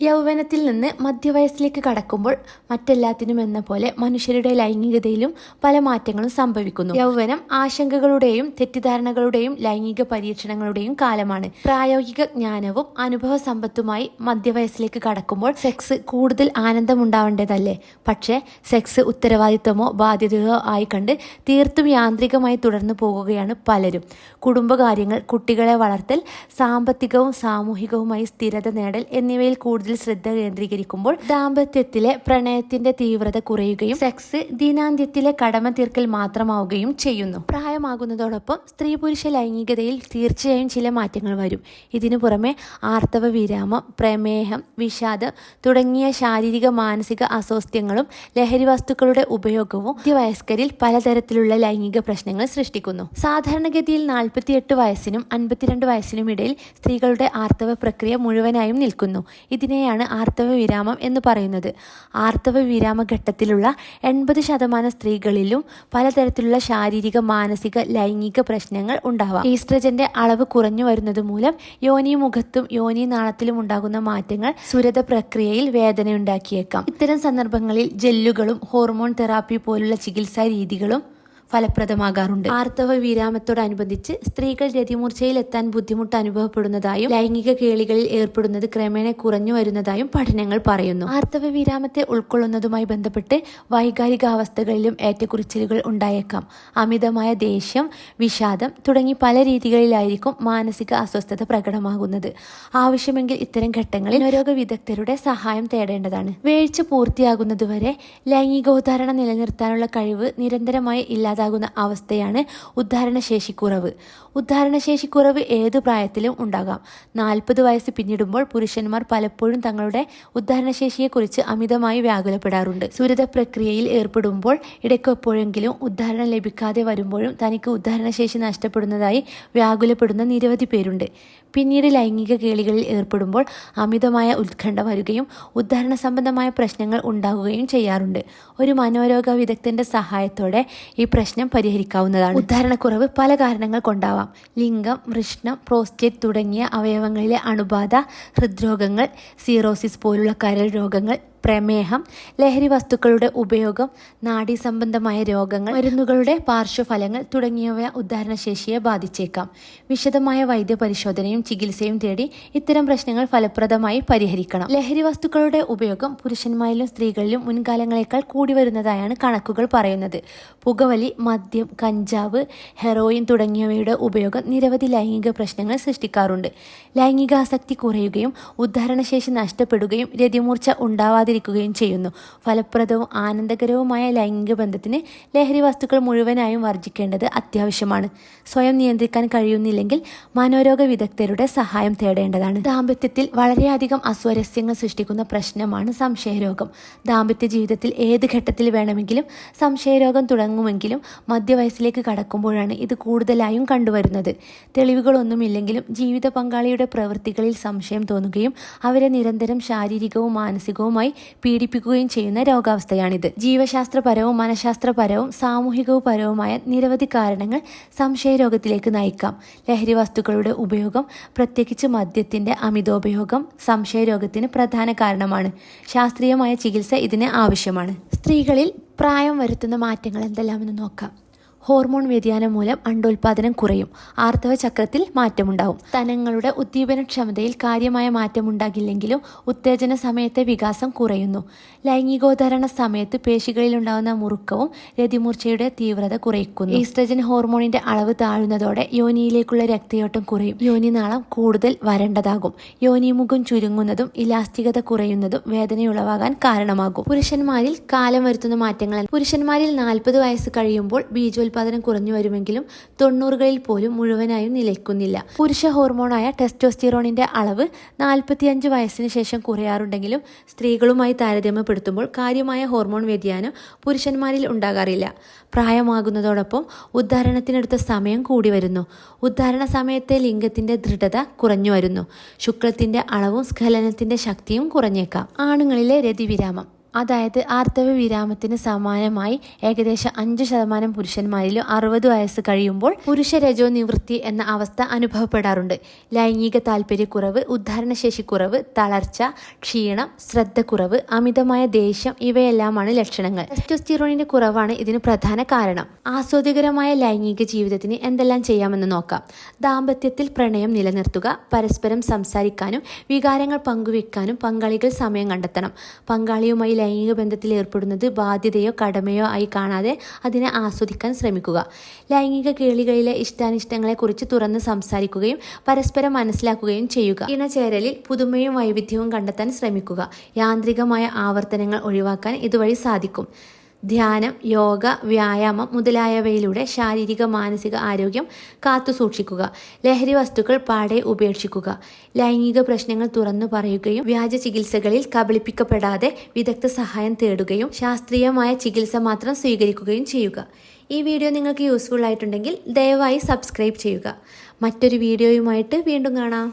യൗവനത്തിൽ നിന്ന് മധ്യവയസ്സിലേക്ക് കടക്കുമ്പോൾ മറ്റെല്ലാത്തിനും എന്ന പോലെ മനുഷ്യരുടെ ലൈംഗികതയിലും പല മാറ്റങ്ങളും സംഭവിക്കുന്നു. യൗവനം ആശങ്കകളുടെയും തെറ്റിദ്ധാരണകളുടെയും ലൈംഗിക പരീക്ഷണങ്ങളുടെയും കാലമാണ്. പ്രായോഗിക ജ്ഞാനവും അനുഭവ സമ്പത്തുമായി മധ്യവയസ്സിലേക്ക് കടക്കുമ്പോൾ സെക്സ് കൂടുതൽ ആനന്ദമുണ്ടാവേണ്ടതല്ലേ? പക്ഷേ സെക്സ് ഉത്തരവാദിത്തമോ ബാധ്യതയോ ആയി കണ്ട് തീർത്തും യാന്ത്രികമായി തുടർന്നു പോകുകയാണ് പലരും. കുടുംബകാര്യങ്ങൾ കുട്ടികളെ വളർത്തൽ സാമ്പത്തികവും സാമൂഹികവുമായി സ്ഥിരത നേടൽ എന്നിവയിൽ കൂടുതൽ ശ്രദ്ധ കേന്ദ്രീകരിക്കുമ്പോൾ ദാമ്പത്യത്തിലെ പ്രണയത്തിന്റെ തീവ്രത കുറയുകയും സെക്സ് ദിനാന്ത്യത്തിലെ കടമ തീർക്കൽ മാത്രമാവുകയും ചെയ്യുന്നു. പ്രായമാകുന്നതോടൊപ്പം സ്ത്രീ പുരുഷ ലൈംഗികതയിൽ തീർച്ചയായും ചില മാറ്റങ്ങൾ വരും. ഇതിനു പുറമെ ആർത്തവ വിരാമം പ്രമേഹം വിഷാദം തുടങ്ങിയ ശാരീരിക മാനസിക അസ്വാസ്ഥ്യങ്ങളും ലഹരി വസ്തുക്കളുടെ ഉപയോഗവും മധ്യവയസ്കരിൽ പലതരത്തിലുള്ള ലൈംഗിക പ്രശ്നങ്ങൾ സൃഷ്ടിക്കുന്നു. സാധാരണഗതിയിൽ നാൽപ്പത്തിയെട്ട് വയസ്സിനും അൻപത്തിരണ്ട് വയസ്സിനും ഇടയിൽ സ്ത്രീകളുടെ ആർത്തവ പ്രക്രിയ മുഴുവനായും നിൽക്കുന്നു. ഇതിനെയാണ് ആർത്തവ വിരാമം എന്ന് പറയുന്നത്. ആർത്തവ വിരാമ ഘട്ടത്തിലുള്ള എൺപത് ശതമാനം സ്ത്രീകളിലും പലതരത്തിലുള്ള ശാരീരിക മാനസിക ലൈംഗിക പ്രശ്നങ്ങൾ ഉണ്ടാവാം. ഈസ്ട്രജന്റെ അളവ് കുറഞ്ഞു വരുന്നത് മൂലം യോനി മുഖത്തും യോനി നാളത്തിലും ഉണ്ടാകുന്ന മാറ്റങ്ങൾ സുരത പ്രക്രിയയിൽ വേദനയുണ്ടാക്കിയേക്കാം. ഇത്തരം സന്ദർഭങ്ങളിൽ ജെല്ലുകളും ഹോർമോൺ തെറാപ്പി പോലുള്ള ചികിത്സാ രീതികളും ഫലപ്രദമാകാറുണ്ട്. ആർത്തവ വിരാമത്തോടനുബന്ധിച്ച് സ്ത്രീകൾ രതിമൂർച്ചയിൽ എത്താൻ ബുദ്ധിമുട്ട് അനുഭവപ്പെടുന്നതായും ലൈംഗിക കേളികളിൽ ഏർപ്പെടുന്നത് ക്രമേണ കുറഞ്ഞു വരുന്നതായും പഠനങ്ങൾ പറയുന്നു. ആർത്തവ വിരാമത്തെ ഉൾക്കൊള്ളുന്നതുമായി ബന്ധപ്പെട്ട് വൈകാരികാവസ്ഥകളിലും ഏറ്റക്കുറിച്ചിലുകൾ ഉണ്ടായേക്കാം. അമിതമായ ദേഷ്യം വിഷാദം തുടങ്ങി പല രീതികളിലായിരിക്കും മാനസിക അസ്വസ്ഥത പ്രകടമാകുന്നത്. ആവശ്യമെങ്കിൽ ഇത്തരം ഘട്ടങ്ങളിൽ രോഗ വിദഗ്ധരുടെ സഹായം തേടേണ്ടതാണ്. വീഴ്ച പൂർത്തിയാകുന്നതുവരെ ലൈംഗികോദ്ധാരണ നിലനിർത്താനുള്ള കഴിവ് നിരന്തരമായി ഇല്ലാതാകുന്ന അവസ്ഥയാണ് ഉദ്ധാരണശേഷിക്കുറവ്. ഉദ്ധാരണശേഷിക്കുറവ് ഏതു പ്രായത്തിലും ഉണ്ടാകാം. നാൽപ്പത് വയസ്സ് പിന്നിടുമ്പോൾ പുരുഷന്മാർ പലപ്പോഴും തങ്ങളുടെ ഉദ്ധാരണശേഷിയെക്കുറിച്ച് അമിതമായി വ്യാകുലപ്പെടാറുണ്ട്. സുരത പ്രക്രിയയിൽ ഏർപ്പെടുമ്പോൾ ഇടയ്ക്കെപ്പോഴെങ്കിലും ഉദ്ധാരണം ലഭിക്കാതെ വരുമ്പോഴും തനിക്ക് ഉദ്ധാരണശേഷി നഷ്ടപ്പെടുന്നതായി വ്യാകുലപ്പെടുന്ന നിരവധി പേരുണ്ട്. പിന്നീട് ലൈംഗിക കേളികളിൽ ഏർപ്പെടുമ്പോൾ അമിതമായ ഉത്കണ്ഠ വരികയും ഉദ്ധാരണ സംബന്ധമായ പ്രശ്നങ്ങൾ ഉണ്ടാകുകയും ചെയ്യാറുണ്ട്. ഒരു മനോരോഗ വിദഗ്ധന്റെ സഹായത്തോടെ ഈ പ്രശ്നം പരിഹരിക്കാവുന്നതാണ്. ഉദാഹരണക്കുറവ് പല കാരണങ്ങൾ കൊണ്ടാവാം. ലിംഗം വൃഷ്ണം പ്രോസ്റ്റേറ്റ് തുടങ്ങിയ അവയവങ്ങളിലെ അണുബാധ ഹൃദ്രോഗങ്ങൾ സീറോസിസ് പോലുള്ള കരൾ രോഗങ്ങൾ പ്രമേഹം ലഹരി വസ്തുക്കളുടെ ഉപയോഗം നാഡി സംബന്ധമായ രോഗങ്ങൾ മരുന്നുകളുടെ പാർശ്വഫലങ്ങൾ തുടങ്ങിയവ ഉദ്ധാരണശേഷിയെ ബാധിച്ചേക്കാം. വിശദമായ വൈദ്യ പരിശോധനയും ചികിത്സയും തേടി ഇത്തരം പ്രശ്നങ്ങൾ ഫലപ്രദമായി പരിഹരിക്കണം. ലഹരി വസ്തുക്കളുടെ ഉപയോഗം പുരുഷന്മാരിലും സ്ത്രീകളിലും മുൻകാലങ്ങളെക്കാൾ കൂടി വരുന്നതായാണ് കണക്കുകൾ പറയുന്നത്. പുകവലി മദ്യം കഞ്ചാവ് ഹെറോയിൻ തുടങ്ങിയവയുടെ ഉപയോഗം നിരവധി ലൈംഗിക പ്രശ്നങ്ങൾ സൃഷ്ടിക്കാറുണ്ട്. ലൈംഗികാസക്തി കുറയുകയും ഉദ്ധാരണശേഷി നഷ്ടപ്പെടുകയും രതിമൂർച്ച ഉണ്ടാവാതിരിക്കുകയും ചെയ്യുന്നു. ഫലപ്രദവും ആനന്ദകരവുമായ ലൈംഗിക ബന്ധത്തിന് ലഹരി വസ്തുക്കൾ മുഴുവനായും വർജിക്കേണ്ടത് അത്യാവശ്യമാണ്. സ്വയം നിയന്ത്രിക്കാൻ കഴിയുന്നില്ലെങ്കിൽ മനോരോഗ വിദഗ്ധരുടെ സഹായം തേടേണ്ടതാണ്. ദാമ്പത്യത്തിൽ വളരെയധികം അസ്വരസ്യങ്ങൾ സൃഷ്ടിക്കുന്ന പ്രശ്നമാണ് സംശയരോഗം. ദാമ്പത്യ ജീവിതത്തിൽ ഏത് ഘട്ടത്തിൽ വേണമെങ്കിലും സംശയരോഗം തുടങ്ങുമെങ്കിലും മധ്യവയസ്സിലേക്ക് കടക്കുമ്പോഴാണ് ഇത് കൂടുതലായും കണ്ടുവരുന്നത്. തെളിവുകളൊന്നുമില്ലെങ്കിലും ജീവിത പങ്കാളിയുടെ പ്രവൃത്തികളിൽ സംശയം തോന്നുകയും അവരെ നിരന്തരം ശാരീരികവും മാനസികവുമായി പീഡിപ്പിക്കുകയും ചെയ്യുന്ന രോഗാവസ്ഥയാണിത്. ജീവശാസ്ത്രപരവും മനഃശാസ്ത്രപരവും സാമൂഹികപരവുമായ നിരവധി കാരണങ്ങൾ സംശയരോഗത്തിലേക്ക് നയിക്കാം. ലഹരി വസ്തുക്കളുടെ ഉപയോഗം പ്രത്യേകിച്ച് മദ്യത്തിന്റെ അമിതോപയോഗം സംശയരോഗത്തിന് പ്രധാന കാരണമാണ്. ശാസ്ത്രീയമായ ചികിത്സ ഇതിന് ആവശ്യമാണ്. സ്ത്രീകളിൽ പ്രായം വരുത്തുന്ന മാറ്റങ്ങൾ എന്തെല്ലാമെന്ന് നോക്കാം. ഹോർമോൺ വ്യതിയാനം മൂലം അണ്ടോൽപാദനം കുറയും. ആർത്തവ ചക്രത്തിൽ മാറ്റമുണ്ടാവും. സ്തനങ്ങളുടെ ഉദ്ദീപനക്ഷമതയിൽ കാര്യമായ മാറ്റമുണ്ടാകില്ലെങ്കിലും ഉത്തേജന സമയത്തെ വികാസം കുറയുന്നു. ലൈംഗികോദ്ധാരണ സമയത്ത് പേശികളിലുണ്ടാകുന്ന മുറുക്കവും രതിമൂർച്ചയുടെ തീവ്രത കുറയ്ക്കുന്നു. ഈസ്ട്രജൻ ഹോർമോണിന്റെ അളവ് താഴുന്നതോടെ യോനിയിലേക്കുള്ള രക്തയോട്ടം കുറയും. യോനിനാളം കൂടുതൽ വരണ്ടതാകും. യോനിമുഖം ചുരുങ്ങുന്നതും ഇലാസ്തികത കുറയുന്നതും വേദനയുളവാകാൻ കാരണമാകും. പുരുഷന്മാരിൽ കാലം വരുത്തുന്ന മാറ്റങ്ങൾ പുരുഷന്മാരിൽ നാൽപ്പത് വയസ്സ് കഴിയുമ്പോൾ ബീജോത്പാദനം കുറഞ്ഞു വരുമെങ്കിലും തൊണ്ണൂറുകളിൽ പോലും മുഴുവനായും നിലയ്ക്കുന്നില്ല. പുരുഷ ഹോർമോണായ ടെസ്റ്റോസ്റ്റിറോണിന്റെ അളവ് നാൽപ്പത്തിയഞ്ച് വയസ്സിന് ശേഷം കുറയാറുണ്ടെങ്കിലും സ്ത്രീകളുമായി താരതമ്യപ്പെടുത്തുമ്പോൾ കാര്യമായ ഹോർമോൺ വ്യതിയാനം പുരുഷന്മാരിൽ ഉണ്ടാകാറില്ല. പ്രായമാകുന്നതോടൊപ്പം ഉദ്ധാരണത്തിനെടുത്ത സമയം കൂടി വരുന്നു. ഉദ്ധാരണ സമയത്തെ ലിംഗത്തിന്റെ ദൃഢത കുറഞ്ഞു വരുന്നു. ശുക്ലത്തിന്റെ അളവും സ്ഖലനത്തിന്റെ ശക്തിയും കുറഞ്ഞേക്കാം. ആണുങ്ങളിലെ രതിവിരാമം. അതായത് ആർത്തവ വിരാമത്തിന് സമാനമായി ഏകദേശം അഞ്ച് ശതമാനം പുരുഷന്മാരിലും അറുപത് വയസ്സ് കഴിയുമ്പോൾ പുരുഷ രജോ നിവൃത്തി എന്ന അവസ്ഥ അനുഭവപ്പെടാറുണ്ട്. ലൈംഗിക താല്പര്യക്കുറവ് ഉദ്ധാരണശേഷിക്കുറവ് തളർച്ച ക്ഷീണം ശ്രദ്ധക്കുറവ് അമിതമായ ദേഷ്യം ഇവയെല്ലാമാണ് ലക്ഷണങ്ങൾ. ടെസ്റ്റോസ്റ്റിറോണിന്റെ കുറവാണ് ഇതിന് പ്രധാന കാരണം. ആസ്വാദികരമായ ലൈംഗിക ജീവിതത്തിന് എന്തെല്ലാം ചെയ്യാമെന്ന് നോക്കാം. ദാമ്പത്യത്തിൽ പ്രണയം നിലനിർത്തുക പരസ്പരം സംസാരിക്കാനും വികാരങ്ങൾ പങ്കുവെക്കാനും പങ്കാളികൾ സമയം കണ്ടെത്തണം. പങ്കാളിയുമായി ലൈംഗിക ബന്ധത്തിൽ ഏർപ്പെടുന്നത് ബാധ്യതയോ കടമയോ ആയി കാണാതെ അതിനെ ആസ്വദിക്കാൻ ശ്രമിക്കുക. ലൈംഗിക കേളികളിലെ ഇഷ്ടാനിഷ്ടങ്ങളെക്കുറിച്ച് തുറന്ന് സംസാരിക്കുകയും പരസ്പരം മനസ്സിലാക്കുകയും ചെയ്യുക. ഇണചേരലിൽ പുതുമയും വൈവിധ്യവും കണ്ടെത്താൻ ശ്രമിക്കുക. യാന്ത്രികമായ ആവർത്തനങ്ങൾ ഒഴിവാക്കാൻ ഇതുവഴി സാധിക്കും. ധ്യാനം യോഗ വ്യായാമം മുതലായവയിലൂടെ ശാരീരിക മാനസിക ആരോഗ്യം കാത്തുസൂക്ഷിക്കുക. ലഹരി വസ്തുക്കൾ പാടെ ഉപേക്ഷിക്കുക. ലൈംഗിക പ്രശ്നങ്ങൾ തുറന്നു പറയുകയും വ്യാജ ചികിത്സകളിൽ കബളിപ്പിക്കപ്പെടാതെ വിദഗ്ധ സഹായം തേടുകയും ശാസ്ത്രീയമായ ചികിത്സ മാത്രം സ്വീകരിക്കുകയും ചെയ്യുക. ഈ വീഡിയോ നിങ്ങൾക്ക് യൂസ്ഫുൾ ആയിട്ടുണ്ടെങ്കിൽ ദയവായി സബ്സ്ക്രൈബ് ചെയ്യുക. മറ്റൊരു വീഡിയോയുമായിട്ട് വീണ്ടും കാണാം.